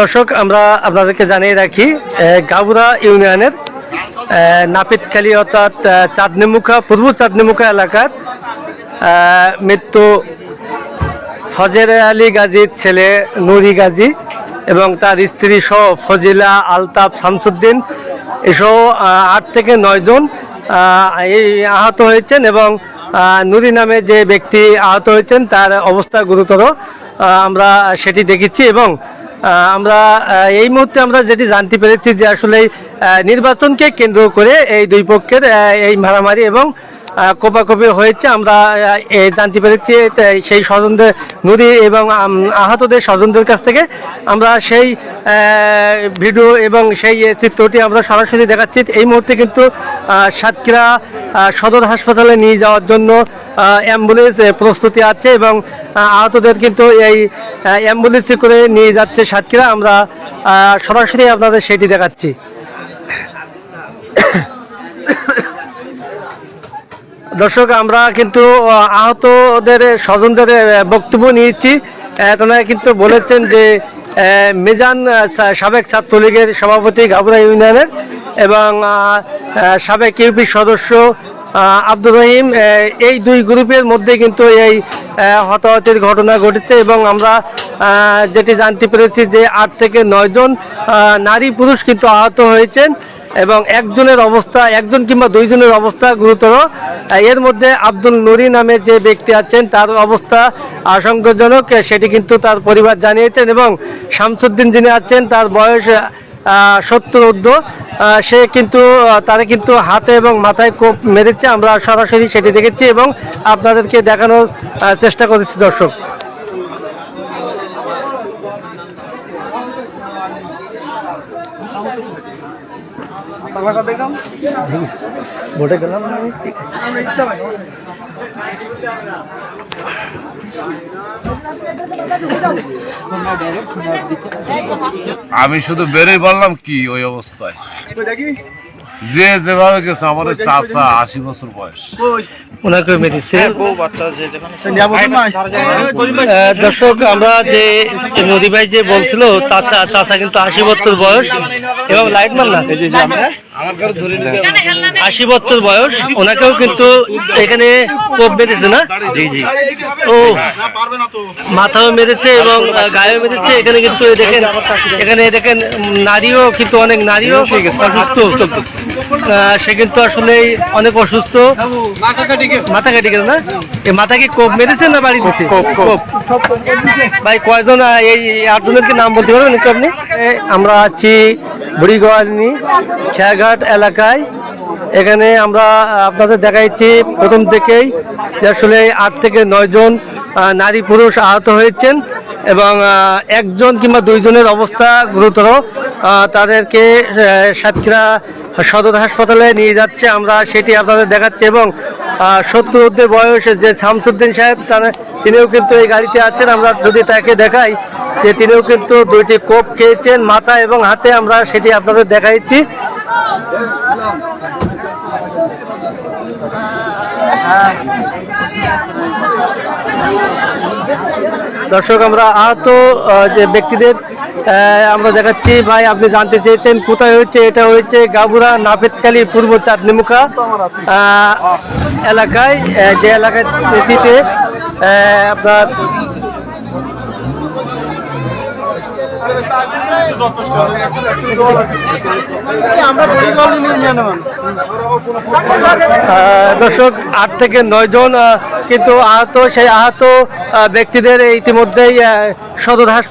দর্শক, আমরা আপনাদেরকে জানিয়ে রাখি গাবুরা ইউনিয়নের নাপিতখালী অর্থাৎ চাঁদনিমুখা, পূর্ব চাঁদনিমুখা এলাকার মৃত্যু ফজের আলী গাজীর ছেলে নুরি গাজী এবং তার স্ত্রী সহ ফজিলা আলতাফ শামসুদ্দিন এসহ আট থেকে নয় জন এই আহত হয়েছেন এবং নুরি নামে যে ব্যক্তি আহত হয়েছেন তার অবস্থা গুরুতর আমরা সেটি দেখেছি এবং আমরা এই মুহূর্তে আমরা যেটি জানতে পেরেছি যে আসলে নির্বাচনকে কেন্দ্র করে এই দুই পক্ষের এই মারামারি এবং কোপাকুপি হয়েছে। আমরা জানতে পেরেছি সেই স্বজনদের নুরি এবং আহতদের স্বজনদের কাছ থেকে আমরা সেই ভিডিও এবং সেই চিত্রটি আমরা সরাসরি দেখাচ্ছি। এই মুহূর্তে কিন্তু সাতক্ষীরা সদর হাসপাতালে নিয়ে যাওয়ার জন্য অ্যাম্বুলেন্স প্রস্তুতি আছে এবং আহতদের কিন্তু এই অ্যাম্বুলেন্সে করে নিয়ে যাচ্ছে সাতক্ষীরা। আমরা সরাসরি আপনাদের সেটি দেখাচ্ছি। দর্শক, আমরা কিন্তু আহতদের, স্বজনদের বক্তব্য নিয়েছি। তারা কিন্তু বলেছেন যে মিজান সাবেক ছাত্রলীগের সভাপতি গাবুরা ইউনিয়নের এবং সাবেক ইউপি সদস্য আব্দুর রহিম এই দুই গ্রুপের মধ্যে কিন্তু এই হতাহতের ঘটনা ঘটেছে এবং আমরা যেটি জানতে পেরেছি যে আট থেকে নয় জন নারী পুরুষ কিন্তু আহত হয়েছেন এবং একজনের অবস্থা, একজন কিংবা দুইজনের অবস্থা গুরুতর। এর মধ্যে আব্দুল নুরি নামে যে ব্যক্তি আছেন, তার অবস্থা আশঙ্কাজনক সেটি কিন্তু তার পরিবার জানিয়েছেন এবং শামসুদ্দিন যিনি আছেন, তার বয়স সত্তর ঊর্ধ্ব সে কিন্তু তারা কিন্তু হাতে এবং মাথায় কোপ মেরেছে। আমরা সরাসরি সেটি দেখেছি এবং আপনাদেরকে দেখানোর চেষ্টা করেছি দর্শক। ভোটে গেলাম আমি? শুধু বেরোই বললাম কি ওই অবস্থায় যে যেভাবে গেছে আমাদের চাচা আশি বছর বয়স। ওনাকে মেরেছে আহ, দর্শক আমরা যে নদী ভাই যে বলছিল চাচা চাচা কিন্তু আশি বছর বয়স। এবং লাইট মার না আশি বছর বয়স ওনাকেও কিন্তু এখানে কোপ মেরেছে না? জি জি। ও মাথাও মেরেছে এবং গায়েও মেরেছে। এখানে কিন্তু দেখেন এখানে দেখেন নারীও কিন্তু অনেক নারীও অসুস্থ। আহ, সে কিন্তু আসলে অনেক অসুস্থ। মাথা কাটি গেল না? এই মাথা কি কোপ মেরেছে না বাড়ি দিচ্ছে কোপ ভাই কয়জন এই আটজনের কি নাম বলতে পারবেন একটু আপনি? আমরা আছি বুড়িগোয়ালিনী, খেয়াঘাট এলাকায়। এখানে আমরা আপনাদের দেখাইছি, প্রথম থেকেই আসলে আট থেকে নয় জন নারী পুরুষ আহত হয়েছেন এবং একজন কিংবা দুইজনের অবস্থা গুরুতর। তাদেরকে সাতক্ষীরা সদর হাসপাতালে নিয়ে যাচ্ছে আমরা, সেটি আপনাদের দেখাচ্ছি এবং সত্তর ঊর্ধ্বের বয়সে যে শামসুদ্দিন সাহেব, তারা- তিনিও কিন্তু এই গাড়িতে আছেন। আমরা যদি তাকে দেখাই, যে তিনিও কিন্তু দুইটি কোপ খেয়েছেন মাথা এবং হাতে, আমরা সেটি আপনাদের দেখাইছি। দর্শক, আমরা আহত যে ব্যক্তিদের আমরা দেখাচ্ছি ভাই আপনি জানতে চেয়েছেন কোথায় হয়েছে এটা হয়েছে গাবুরা নাফেদখালী পূর্ব চাঁদনিমুখা এলাকায় যে এলাকায় আপনার দর্শক আট থেকে নয় জন কিন্তু আহত সেই আহত আহ, ব্যক্তিদের ইতিমধ্যেই সদর হাসপাতাল